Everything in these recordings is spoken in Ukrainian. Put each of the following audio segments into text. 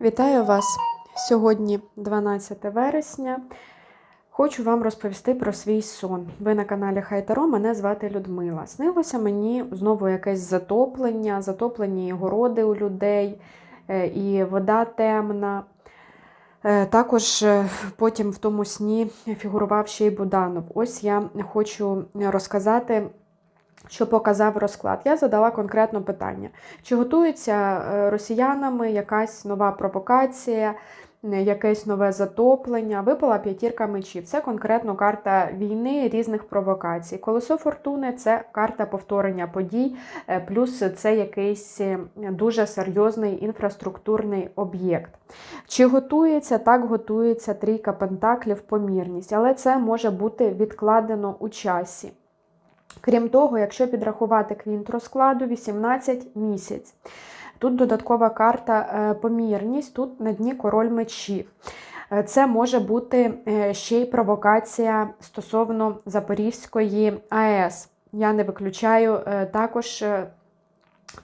Вітаю вас сьогодні, 12 вересня. Хочу вам розповісти про свій сон. Ви на каналі Хайтаро, мене звати Людмила. Снилося мені знову якесь затоплення, затоплені городи у людей, е, і вода темна. Е, Також е, потім в тому сні фігурував ще й Буданов. Ось я хочу розказати. Що показав розклад? Я задала конкретно питання: чи готується е, росіянами якась нова провокація, е, якесь нове затоплення? Випала п'ятірка мечів. Це конкретно карта війни різних провокацій. Колесо фортуни це карта повторення подій, е, плюс це якийсь дуже серйозний інфраструктурний об'єкт. Чи готується? Так готується трійка пентаклів, помірність, але це може бути відкладено у часі. Крім того, якщо підрахувати квінт розкладу 18 місяць. Тут додаткова карта е, помірність, тут на дні король мечів. Е, Це може бути е, ще й провокація стосовно Запорізької АЕС. Я не виключаю також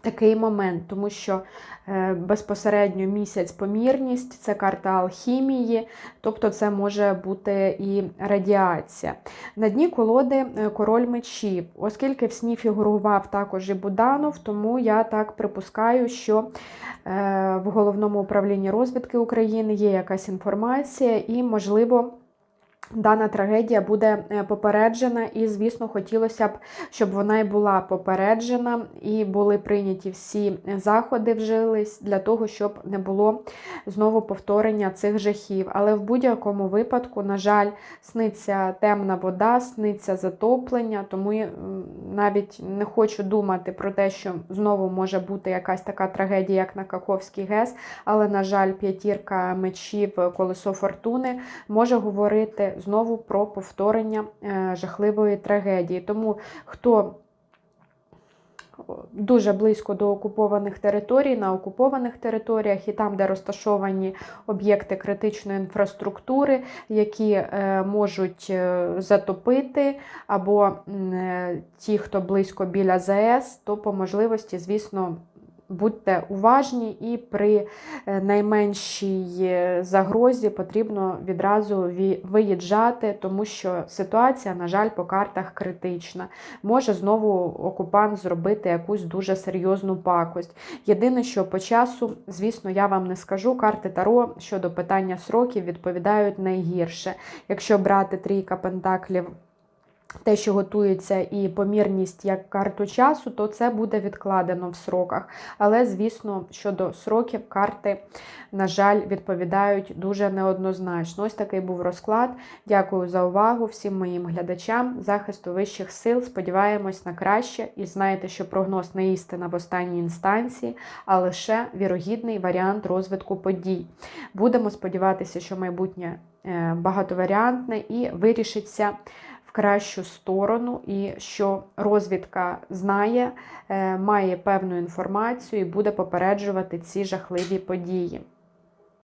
такий момент, тому що е, безпосередньо місяць помірність це карта алхімії, тобто це може бути і радіація. На дні колоди е, король мечів, оскільки в сні фігурував також і Буданов, тому я так припускаю, що е, в головному управлінні розвідки України є якась інформація і, можливо, Дана трагедія буде е, попереджена, і, звісно, хотілося б, щоб вона і була попереджена, і були прийняті всі заходи вжились для того, щоб не було знову повторення цих жахів. Але в будь-якому випадку, на жаль, сниться темна вода, сниться затоплення, тому навіть не хочу думати про те, що знову може бути якась така трагедія, як на Каховський ГЕС, але, на жаль, п'ятірка мечів, колесо фортуни може говорити знову про повторення е, жахливої трагедії. Тому хто дуже близько до окупованих територій, на окупованих територіях і там, де розташовані об'єкти критичної інфраструктури, які е, можуть е, затопити, або е, ті, хто близько біля ЗАЕС, то по можливості, звісно, Будьте уважні і при е, найменшій е, загрозі потрібно відразу ві- виїжджати, тому що ситуація, на жаль, по картах критична. Може знову окупант зробити якусь дуже серйозну пакость. Єдине, що по часу, звісно, я вам не скажу, карти Таро щодо питання сроків відповідають найгірше. Якщо брати трійка пентаклів. Те, що готується і помірність як карту часу, то це буде відкладено в сроках. Але, звісно, щодо сроків карти, на жаль, відповідають дуже неоднозначно. Ось такий був розклад. Дякую за увагу всім моїм глядачам, захисту вищих сил. Сподіваємось на краще. І знаєте, що прогноз не істина в останній інстанції, а лише вірогідний варіант розвитку подій. Будемо сподіватися, що майбутнє е, багатоваріантне і вирішиться в кращу сторону, і що розвідка знає, е, має певну інформацію і буде попереджувати ці жахливі події.